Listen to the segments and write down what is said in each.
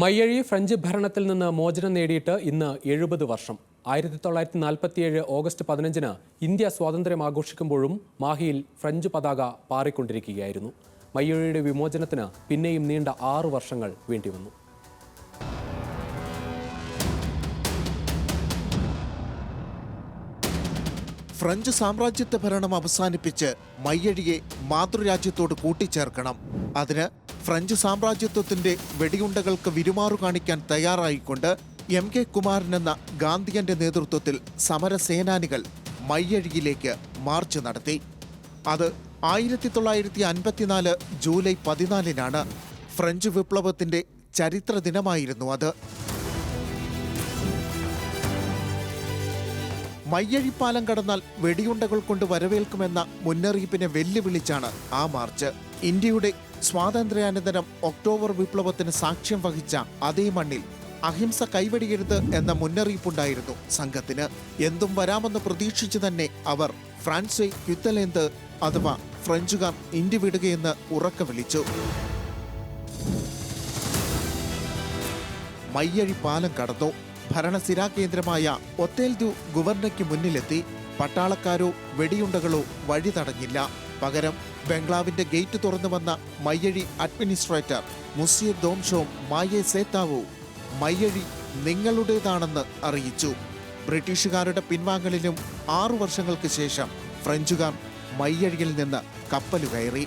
Mayyazhi French ഭരണത്തിൽ നിന്ന് മോചനം നേടിയിട്ട് ഇന്ന് എഴുപത് വർഷം. ആയിരത്തി തൊള്ളായിരത്തി നാൽപ്പത്തിയേഴ് ഓഗസ്റ്റ് പതിനഞ്ചിന് ഇന്ത്യ സ്വാതന്ത്ര്യം ആഘോഷിക്കുമ്പോഴും മാഹിയിൽ ഫ്രഞ്ച് പതാക പാറിക്കൊണ്ടിരിക്കുകയായിരുന്നു. മയ്യഴിയുടെ വിമോചനത്തിന് പിന്നെയും നീണ്ട ആറു വർഷങ്ങൾ വേണ്ടിവന്നു. ഫ്രഞ്ച് സാമ്രാജ്യത്വ ഭരണം അവസാനിപ്പിച്ച് മയ്യഴിയെ മാതൃരാജ്യത്തോട് കൂട്ടിച്ചേർക്കണം. അതിന് ഫ്രഞ്ച് സാമ്രാജ്യത്വത്തിന്റെ വെടിയുണ്ടകൾക്ക് വിരുമാറു കാണിക്കാൻ തയ്യാറായിക്കൊണ്ട് എം കെ കുമാരൻ എന്ന ഗാന്ധിയന്റെ നേതൃത്വത്തിൽ സമരസേനാനികൾ മയ്യഴിയിലേക്ക് മാർച്ച് നടത്തി. അത് ആയിരത്തി തൊള്ളായിരത്തി അൻപത്തിനാല് ജൂലൈ പതിനാലിനാണ് ഫ്രഞ്ച് വിപ്ലവത്തിന്റെ ചരിത്ര ദിനമായിരുന്നു അത്. മയ്യഴിപ്പാലം കടന്നാൽ വെടിയുണ്ടകൾ കൊണ്ട് വരവേൽക്കുമെന്ന മുന്നറിയിപ്പിനെ വെല്ലുവിളിച്ചാണ് ആ മാർച്ച്. ഇന്ത്യയുടെ സ്വാതന്ത്ര്യാനന്തരം ഒക്ടോബർ വിപ്ലവത്തിന് സാക്ഷ്യം വഹിച്ച അതേ മണ്ണിൽ അഹിംസ കൈവെടിയരുത് എന്ന മുന്നറിയിപ്പുണ്ടായിരുന്നു സംഘത്തിന്. എന്തും വരാമെന്ന് പ്രതീക്ഷിച്ചു തന്നെ അവർ ഫ്രാൻസെ യുദ്ധലേന്ത് അഥവാ ഫ്രഞ്ചുകാർ ഇന്ത്യ വിടുകയെന്ന് ഉറക്കെ വിളിച്ചു. മയ്യഴി പാലം കടന്നു. ഭരണസിരാ കേന്ദ്രമായ ഒത്തേൽദു ഗുവർണയ്ക്ക് മുന്നിലെത്തി പട്ടാളക്കാരോ വെടിയുണ്ടകളോ വഴി തടഞ്ഞില്ല. പകരം ബംഗ്ലാവിന്റെ ഗേറ്റ് തുറന്നു വന്ന മയ്യഴി അഡ്മിനിസ്ട്രേറ്റർ മുസിയ ദോംഷോം മായെ സേത്താവോ മയ്യഴി നിങ്ങളുടേതാണെന്ന് അറിയിച്ചു. ബ്രിട്ടീഷുകാരുടെ പിൻവാങ്ങലിലും ആറു വർഷങ്ങൾക്ക് ശേഷം ഫ്രഞ്ചുകാർ മയ്യഴിയിൽ നിന്ന് കപ്പൽ കയറി.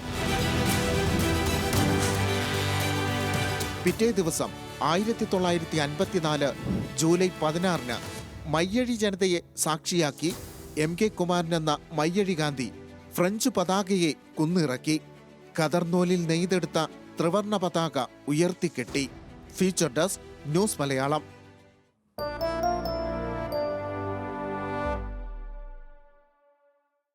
പിറ്റേ ദിവസം ആയിരത്തി തൊള്ളായിരത്തി അൻപത്തിനാല് ജൂലൈ പതിനാറിന് മയ്യഴി ജനതയെ സാക്ഷിയാക്കി എം കെ കുമാർ എന്ന മയ്യഴി ഗാന്ധി ഫ്രഞ്ച് പതാകയെ കുന്നിറക്കി. കതർനൂലിൽ നെയ്തെടുത്ത ത്രിവർണ പതാക ഉയർത്തിക്കെട്ടി. Feature desk news Malayalam.